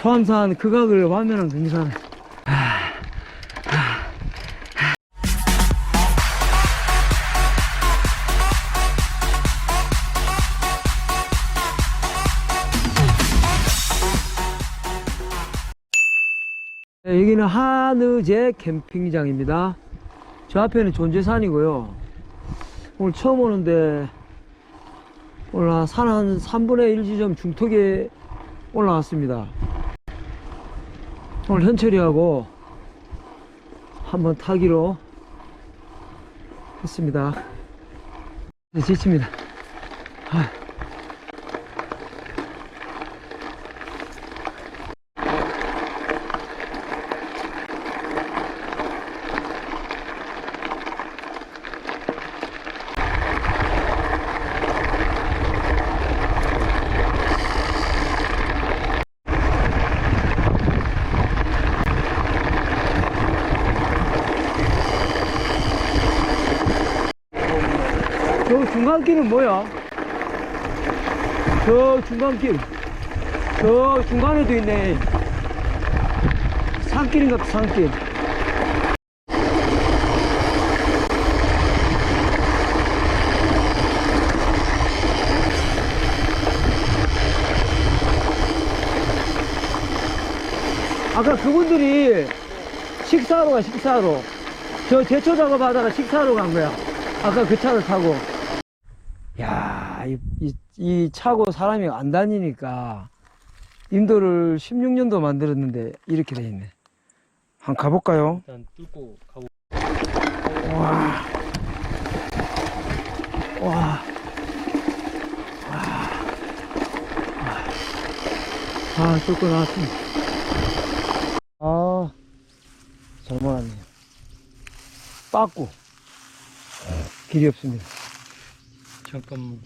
초암산 극악을 완면한 등산. 네, 여기는 한의제 캠핑장입니다. 저 앞에는 존재산이고요. 오늘 처음 오는데 오늘 산한 3분의 1 지점 중턱에 올라왔습니다. 오늘 현철이하고 한번 타기로 했습니다. 네, 지칩니다. 아. 저 중간길은 뭐야? 저 중간길. 저 중간에도 있네. 산길인가 봐, 산길. 아까 그분들이 식사하러 가, 식사하러. 저 제초 작업하다가 식사하러 간 거야. 아까 그 차를 타고. 야, 이, 이, 이 차고 사람이 안 다니니까 인도를 16년도 만들었는데 이렇게 돼 있네. 한번 가볼까요? 일단 뚫고 가고 와. 와. 아, 뚫고 나왔습니다. 아, 잘 몰았네요. 빠꾸. 길이 없습니다. 잠깐만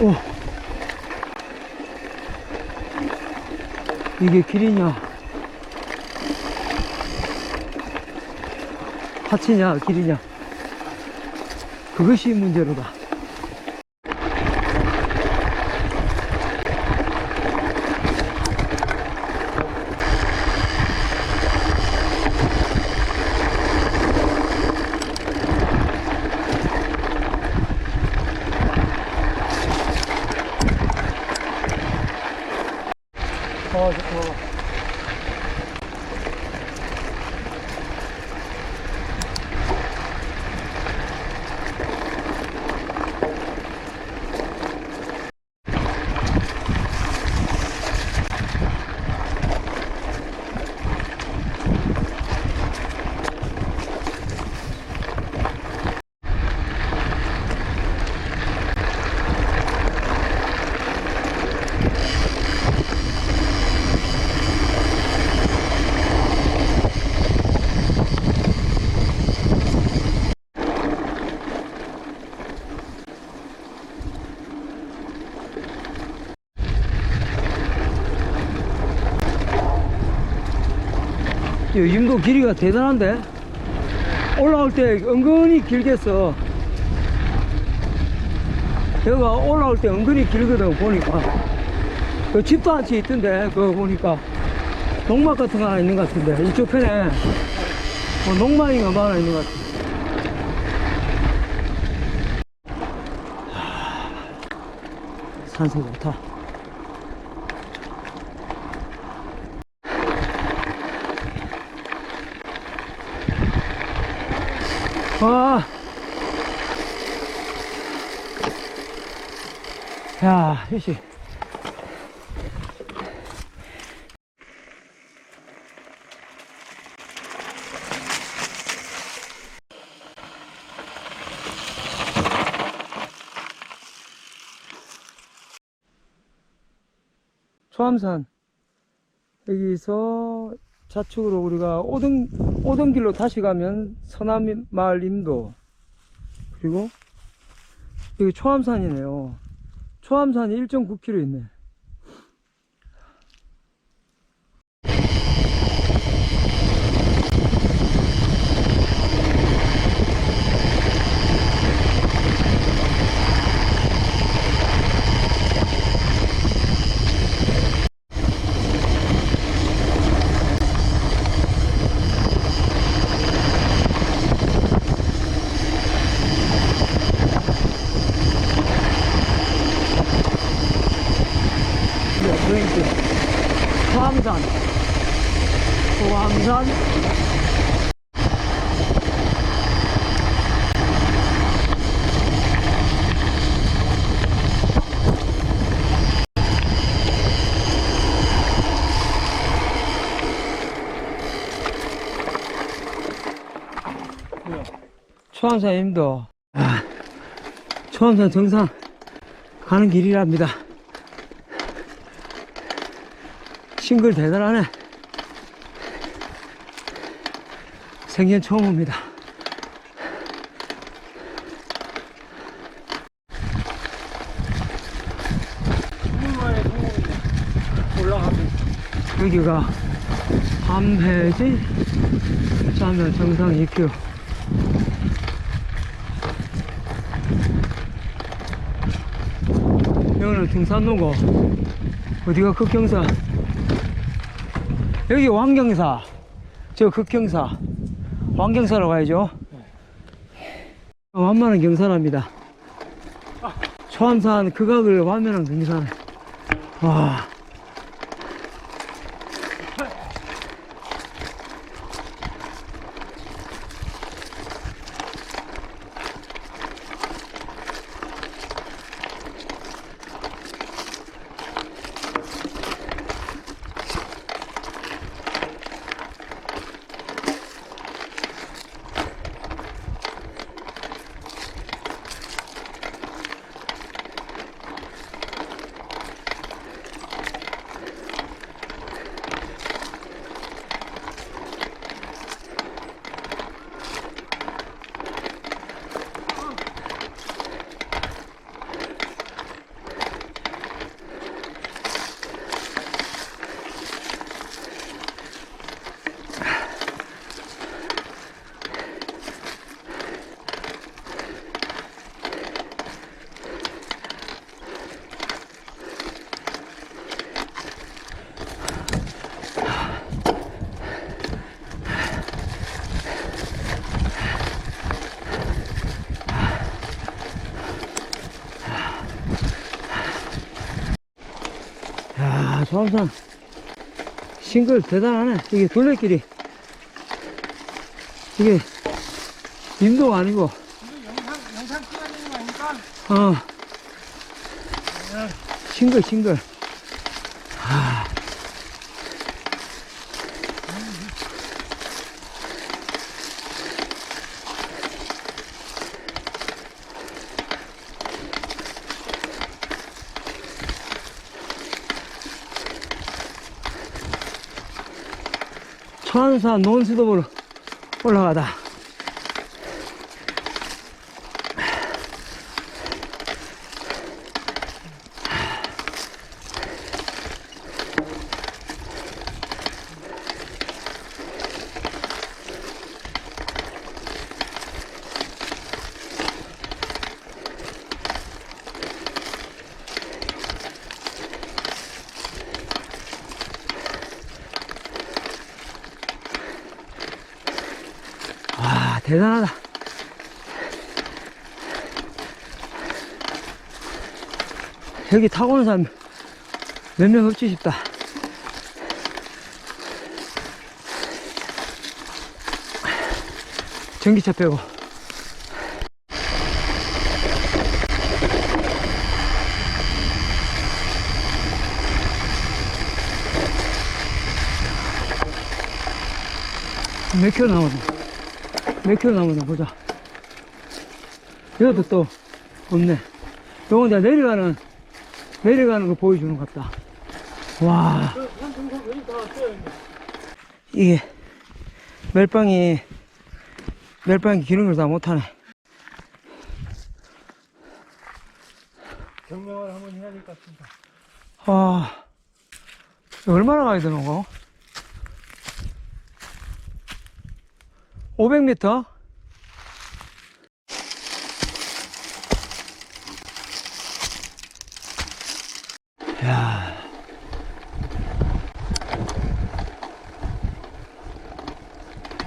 오. 이게 길이냐? 하치냐, 길이냐? 그것이 문제로다. 어, 좋다. 요즘도 길이가 대단한데? 올라올 때 은근히 길겠어. 여기가 올라올 때 은근히 길거든, 보니까. 그 집도 한 채 있던데, 그거 보니까. 농막 같은 거 하나 있는 것 같은데, 이쪽 편에. 뭐 농막인가 뭐 하나 있는 것 같아. 산소 좋다. 와. 야, 휴식. 초암산. 여기서 좌측으로 우리가 오등, 오등길로 다시 가면 서남마을 임도. 그리고 여기 초암산이네요. 초암산이 1.9km 있네. 소왕산. 초암산님도 아, 초암산 정상 가는 길이랍니다. 싱글 대단하네. 생전 처음 옵니다. 여기가 밤해지 짜면 정상 2km. 여기는 등산로고 어디가 극경사 여기 왕경사. 저 극경사. 왕경사로 가야죠. 어, 완만한 경사랍니다. 초암산 극악을 완만한 경사네. 와 야, 조암산 싱글 대단하네. 이게 둘레길이. 이게 인도가 아니고, 영상, 영상 찍어주는 거 아닙니까? 어. 싱글, 싱글. 천산 논수도으로 올라가다. 대단하다. 여기 타고 오는 사람 몇 명 없지 싶다. 전기차 빼고. 몇 킬로 남았나? 몇 킬로 남았나 보자. 이것도 또 없네. 요건 내가 내려가는, 내려가는 거 보여주는 것 같다. 와. 이게, 멜빵이, 멜빵이 기능을 다 못하네. 경명을 한번 해야 될 것 같습니다. 아, 얼마나 가야 되는 거? 500m? 야.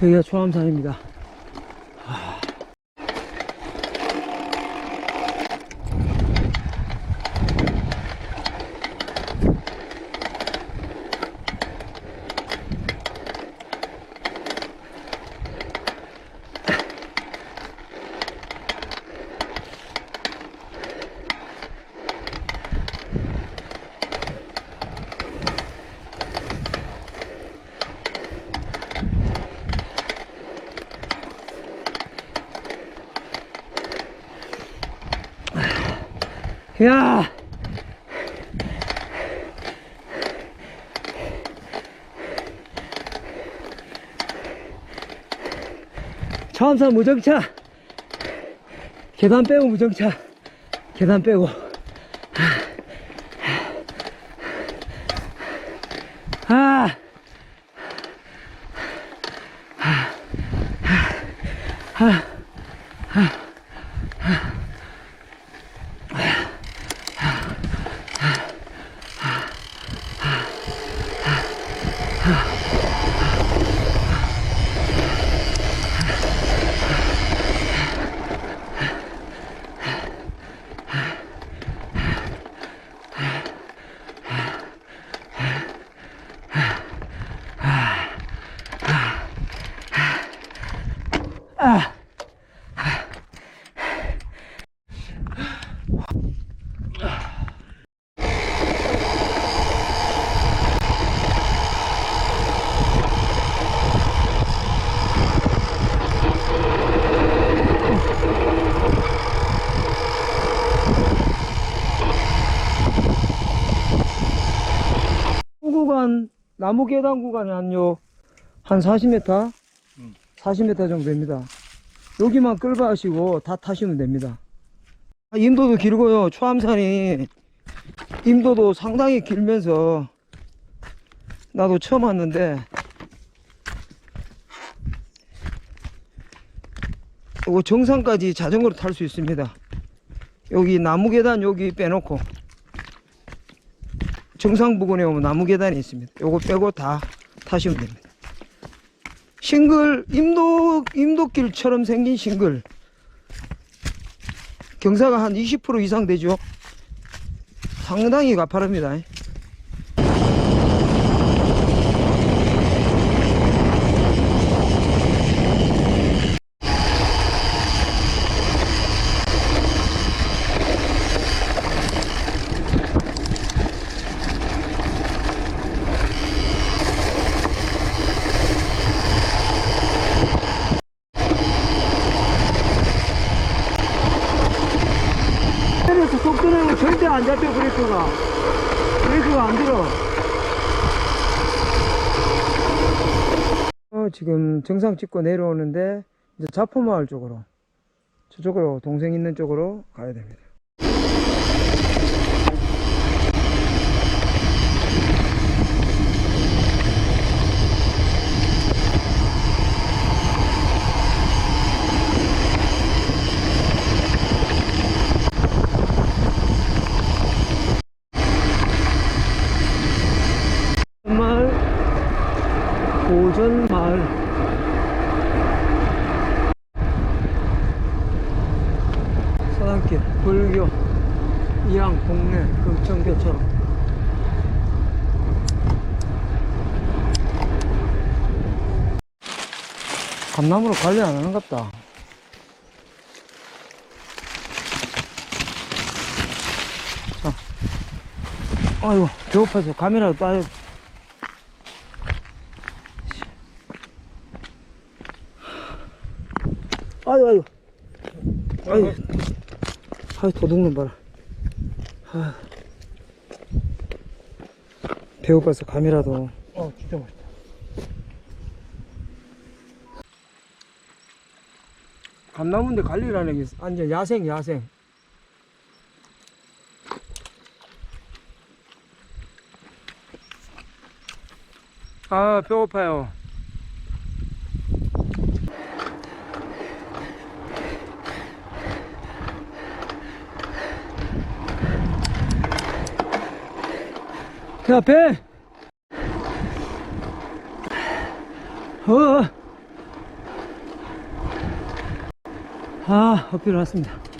여기가 초암산입니다. 야! 처음사 무정차. 계단 빼고 무정차. 계단 빼고. 아! 아! 구간 나무 계단 구간이 한요 한 40m, 40m 정도 됩니다. 여기만 끌바하시고 다 타시면 됩니다. 아, 임도도 길고요. 초암산이 임도도 상당히 길면서 나도 처음 왔는데 이거 정상까지 자전거로 탈 수 있습니다. 여기 나무 계단 여기 빼놓고 정상 부근에 오면 나무 계단이 있습니다. 요거 빼고 다 타시면 됩니다. 싱글 임도 임도길처럼 생긴 싱글 경사가 한 20% 이상 되죠. 상당히 가파릅니다. 때려서 속도내면 절대 안 잡혀 브레이크가. 브레이크가 안 들어. 어, 지금 정상 찍고 내려오는데 이제 자포마을 쪽으로 저쪽으로 동생 있는 쪽으로 가야 됩니다 마을 고전 마을 서당길 불교 이양 동네 금천교처럼 감나무로 관리 안 하는 갑다. 자. 아이고 배고파서 카메라도 빠져. 아유 아유 아유 아유 도둑놈 봐라. 아. 배고파서 감이라도. 어, 진짜 맛있다. 감나무인데 관리라는 게 완전 야생 야생. 아 배고파요. 그 앞에 어 아, 어필 왔습니다.